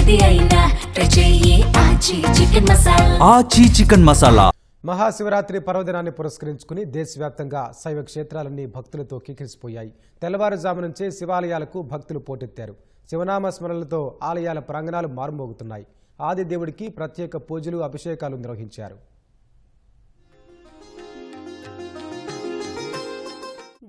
ఏది అయినా ఆచి చికెన్ మసాలా. ఆచి చికెన్ మసాలా. మహాశివరాత్రి పర్వదినాన్ని పురస్కరించుకుని దేశవ్యాప్తంగా శైవ క్షేత్రాలన్నీ భక్తులతో కికిరిసిపోయాయి తెల్లవారుజాము నుంచే శివాలయాలకు భక్తులు పోటెత్తారు. శివనామ స్మరణలతో ఆలయాల ప్రాంగణాలు మారుమోగుతున్నాయి. ఆది దేవుడికి ప్రత్యేక పూజలు అభిషేకాలు నిర్వహించారు.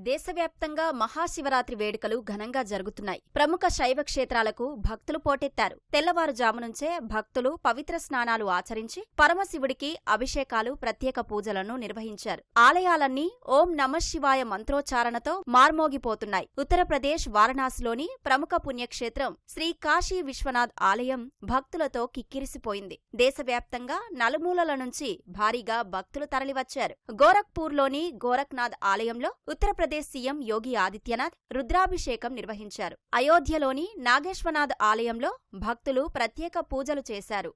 దేశవ్యాప్తంగా మహాశివరాత్రి వేడుకలు ఘనంగా జరుగుతున్నాయి. ప్రముఖ శైవ క్షేత్రాలకు భక్తులు పోటెత్తారు. తెల్లవారుజాము నుంచే భక్తులు పవిత్ర స్నానాలు ఆచరించి పరమశివుడికి అభిషేకాలు ప్రత్యేక పూజలను నిర్వహించారు. ఆలయాలన్నీ ఓం నమశివాయ మంత్రోచ్చారణతో మార్మోగిపోతున్నాయి. ఉత్తరప్రదేశ్ వారణాసిలోని ప్రముఖ పుణ్యక్షేత్రం శ్రీ కాశీ విశ్వనాథ్ ఆలయం భక్తులతో కిక్కిరిసిపోయింది. దేశవ్యాప్తంగా నలుమూలల నుంచి భారీగా భక్తులు తరలివచ్చారు. గోరఖ్పూర్లోని గోరఖ్నాథ్ ఆలయంలో ఉత్తరప్రదేశ్ సీఎం యోగి ఆదిత్యనాథ్ రుద్రాభిషేకం నిర్వహించారు. అయోధ్యలోని నాగేశ్వనాథ్ ఆలయంలో భక్తులు ప్రత్యేక పూజలు చేశారు.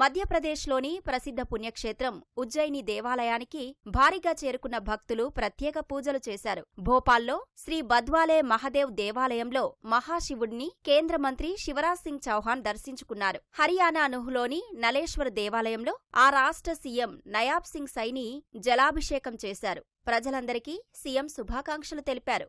మధ్యప్రదేశ్లోని ప్రసిద్ధ పుణ్యక్షేత్రం ఉజ్జయిని దేవాలయానికి భారీగా చేరుకున్న భక్తులు ప్రత్యేక పూజలు చేశారు. భోపాల్లో శ్రీ బద్వాలే మహదేవ్ దేవాలయంలో మహాశివుడిని కేంద్ర మంత్రి శివరాజ్ సింగ్ చౌహాన్ దర్శించుకున్నారు. హర్యానా నుహ్లోని నలేశ్వర్ దేవాలయంలో ఆ రాష్ట్ర సీఎం నయాబ్ సింగ్ సైని జలాభిషేకం చేశారు. ప్రజలందరికీ సీఎం శుభాకాంక్షలు తెలిపారు.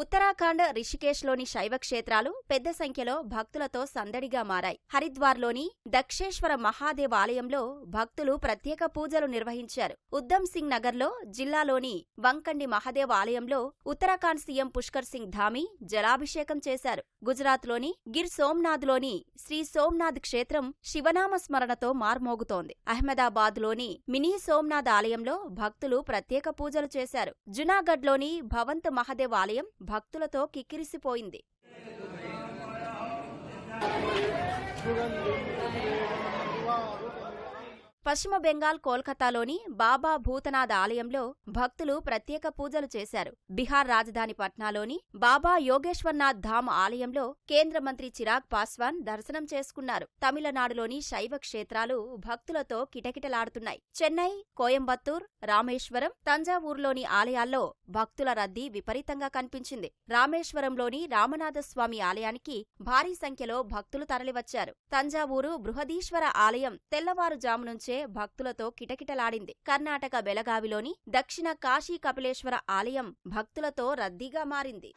ఉత్తరాఖండ్ రిషికేశ్లోని శైవ క్షేత్రాలు పెద్ద సంఖ్యలో భక్తులతో సందడిగా మారాయి. హరిద్వార్లోని దక్షేశ్వర మహాదేవ్ ఆలయంలో భక్తులు ప్రత్యేక పూజలు నిర్వహించారు. ఉద్దమ్ సింగ్ నగర్లో జిల్లాలోని వంకండి మహాదేవ్ ఆలయంలో ఉత్తరాఖండ్ సీఎం పుష్కర్ సింగ్ ధామి జలాభిషేకం చేశారు. గుజరాత్లోని గిర్ సోమ్నాథ్లోని శ్రీ సోమ్నాథ్ క్షేత్రం శివనామ స్మరణతో మార్మోగుతోంది. అహ్మదాబాద్లోని మినీ సోమ్నాథ్ ఆలయంలో భక్తులు ప్రత్యేక పూజలు చేశారు. జునాగఢ్లోని భవంత్ మహాదేవ్ ఆలయం భక్తులతో కిక్కిరిసిపోయింది. పశ్చిమ బెంగాల్ కోల్కతాలోని బాబా భూతనాథ్ ఆలయంలో భక్తులు ప్రత్యేక పూజలు చేశారు. బీహార్ రాజధాని పట్నాలోని బాబా యోగేశ్వర్నాథ్ ధామ్ ఆలయంలో కేంద్ర మంత్రి చిరాగ్ పాస్వాన్ దర్శనం చేసుకున్నారు. తమిళనాడులోని శైవ క్షేత్రాలు భక్తులతో కిటకిటలాడుతున్నాయి. చెన్నై కోయంబత్తూర్ రామేశ్వరం తంజావూరులోని ఆలయాల్లో భక్తుల రద్దీ విపరీతంగా కనిపించింది. రామేశ్వరంలోని రామనాథస్వామి ఆలయానికి భారీ సంఖ్యలో భక్తులు తరలివచ్చారు. తంజావూరు బృహదీశ్వర ఆలయం తెల్లవారుజాము నుంచే భక్తులతో కిటకిటలాడింది. కర్ణాటక బెలగావిలోని దక్షిణ కాశీ కపిలేశ్వర ఆలయం భక్తులతో రద్దీగా మారింది.